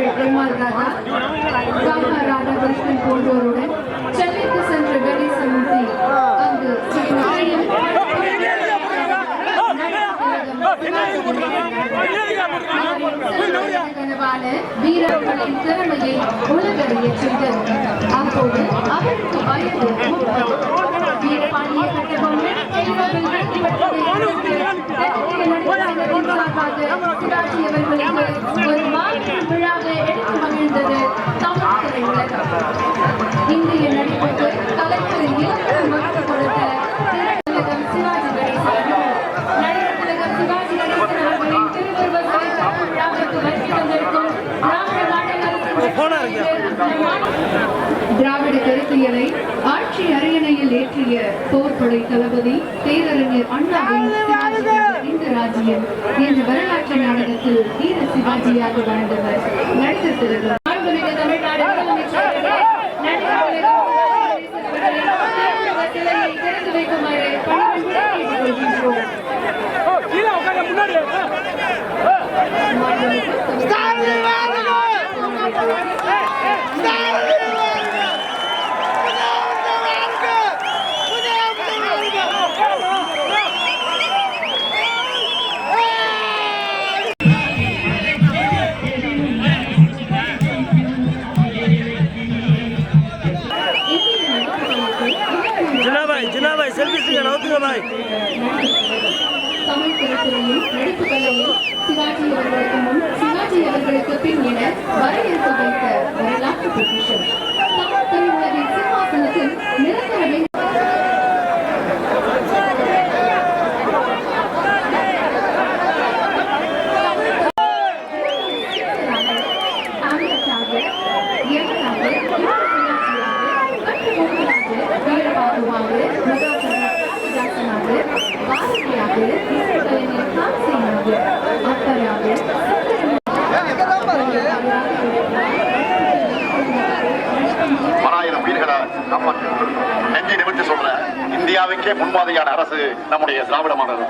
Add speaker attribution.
Speaker 1: M R Radha Radha Radhakrishnan போன்றோருடன் சென்னைக்கு சென்ற அங்கு வீரர்களின் திறமையை உலகறிய செய்தது அப்போது அவருக்கு வயது வீரபாண்டிய கட்டபொம்மன் சார்பாக அவர்களுக்கு ஒரு விழாவை எடுத்து மகிழ்ந்தது தமிழ் திரையுலகம் இந்திய நடிப்புக்கு கலைஞரின் இலக்கணம் வகுத்து கொடுத்த திரையுலகம் சிவாஜி கணேசன். அவர்கள் நடிகர் திலகம் சிவாஜி கணேசன் அவர்களின் திருவுருவ சிலை விழாவிற்கு வருகை தந்திருக்கும் திராவிட கருத்தியலை ஆட்சி அரியணையில் ஏற்றிய போர்ப்படை தளபதி பேரறிஞர் அண்ணாவின் இந்த ராஜ்யம் என்ற வரலாற்று நாடகத்தில் வீர சிவாஜியாக வாழ்ந்தவர் நடிகர் தமிழ்நாடு
Speaker 2: செல்ஃபிஸ்டுங்க நவுத்துங்க பாய்
Speaker 1: தமிழ் திரைத்துறையில் நடிப்பு கலையில் சிவாஜி அவர்களுக்கு முன் சிவாஜி அவர்களுக்கு பின் என
Speaker 3: வரையறை காப்பாற்று நெஞ்சை நிமிர்த்தி சொல்ற இந்தியாவுக்கே முன்மாதிரியான அரசு நம்முடைய திராவிட மாடல்